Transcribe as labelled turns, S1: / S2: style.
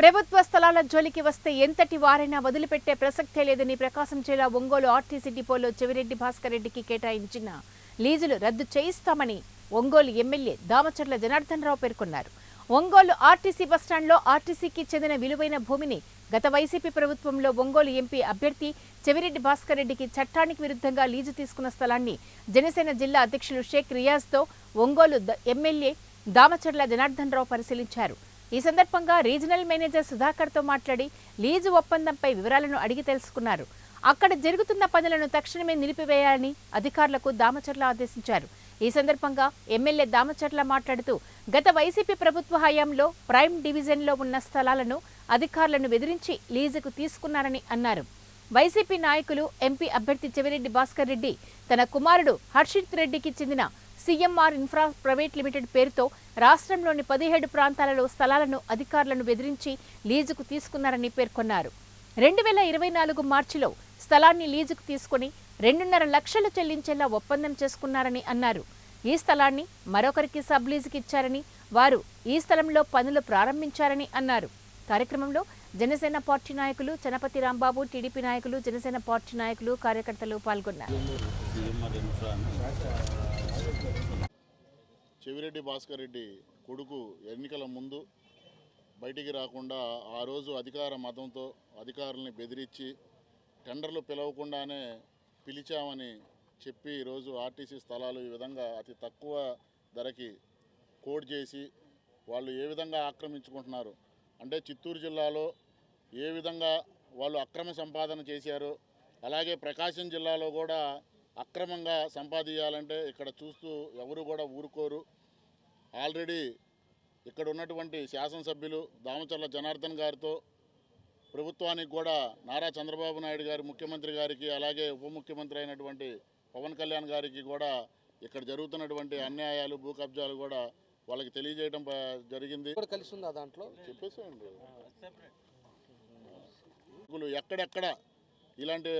S1: ప్రభుత్వ స్థలాల జోలికి వస్తే ఎంతటి వారైనా వదిలిపెట్టే ప్రసక్తే లేదని ప్రకాశం జిల్లా ఒంగోలు ఆర్టీసీ డిపోలో చెవిరెడ్డి భాస్కర్ రెడ్డికి కేటాయించిన లీజులు రద్దు చేయిస్తామని ఒంగోలు ఎమ్మెల్యే దామచర్ల జనార్దన్ రావు పేర్కొన్నారు. ఒంగోలు ఆర్టీసీ బస్టాండ్లో ఆర్టీసీకి చెందిన విలువైన భూమిని గత వైసీపీ ప్రభుత్వంలో ఒంగోలు ఎంపీ అభ్యర్థి చెవిరెడ్డి భాస్కర్ రెడ్డికి చట్టానికి విరుద్ధంగా లీజు తీసుకున్న స్థలాన్ని జనసేన జిల్లా అధ్యక్షులు షేక్ రియాజ్తో ఒంగోలు ఎమ్మెల్యే దామచర్ల జనార్దన్ రావు పరిశీలించారు. ఈ సందర్భంగా రీజనల్ మేనేజర్ సుధాకర్తో మాట్లాడి లీజు ఒప్పందంపై వివరాలను అడిగి తెలుసుకున్నారు. అక్కడ జరుగుతున్న పనులను తక్షణమే నిలిపివేయాలని అధికారులకు దామచర్ల ఆదేశించారు. ఈ సందర్భంగా ఎమ్మెల్యే దామచర్ల మాట్లాడుతూ గత వైసీపీ ప్రభుత్వ హయాంలో ప్రైమ్ డివిజన్లో ఉన్న స్థలాలను అధికారులను బెదిరించి లీజుకు తీసుకున్నారని అన్నారు. వైసీపీ నాయకులు ఎంపీ అభ్యర్థి చెవిరెడ్డి భాస్కర్ రెడ్డి తన కుమారుడు హర్షిత్ రెడ్డికి చెందిన సీఎంఆర్ ఇన్ఫ్రా ప్రైవేట్ లిమిటెడ్ పేరుతో రాష్ట్రంలోని పదిహేడు ప్రాంతాలలో స్థలాలను అధికారులను బెదిరించి లీజుకు తీసుకున్నారని పేర్కొన్నారు. రెండు వేల ఇరవై నాలుగు మార్చిలో స్థలాన్ని లీజుకు తీసుకుని రెండున్నర లక్షలు చెల్లించేలా ఒప్పందం చేసుకున్నారని అన్నారు. ఈ స్థలాన్ని మరొకరికి సబ్ లీజుకి ఇచ్చారని వారు ఈ స్థలంలో పనులు ప్రారంభించారని అన్నారు. కార్యక్రమంలో జనసేన పార్టీ నాయకులు చనపతి రాంబాబు టీడీపీ నాయకులు జనసేన పార్టీ నాయకులు కార్యకర్తలు పాల్గొన్నారు.
S2: చెవిరెడ్డి భాస్కర్ రెడ్డి కొడుకు ఎన్నికల ముందు బయటికి రాకుండా ఆ రోజు అధికార మతంతో అధికారుల్ని బెదిరించి టెండర్లు పిలవకుండానే పిలిచామని చెప్పి ఈరోజు ఆర్టీసీ స్థలాలు ఈ విధంగా అతి తక్కువ ధరకి కోడ్ చేసి వాళ్ళు ఏ విధంగా ఆక్రమించుకుంటున్నారు? అంటే చిత్తూరు జిల్లాలో ఏ విధంగా వాళ్ళు అక్రమ సంపాదన చేశారు? అలాగే ప్రకాశం జిల్లాలో కూడా అక్రమంగా సంపాదించాలంటే ఇక్కడ చూస్తూ ఎవరు కూడా ఊరుకోరు. ఆల్రెడీ ఇక్కడ ఉన్నటువంటి శాసనసభ్యులు దామచర్ల జనార్దన్ గారితో ప్రభుత్వానికి కూడా నారా చంద్రబాబు నాయుడు గారి ముఖ్యమంత్రి గారికి అలాగే ఉప ముఖ్యమంత్రి అయినటువంటి పవన్ కళ్యాణ్ గారికి కూడా ఇక్కడ జరుగుతున్నటువంటి అన్యాయాలు భూ కబ్జాలు కూడా వాళ్ళకి తెలియజేయడం జరిగింది.
S3: కలిసి ఉందా దాంట్లో?
S2: చెప్పేసేయండి. ఎక్కడెక్కడ ఇలాంటి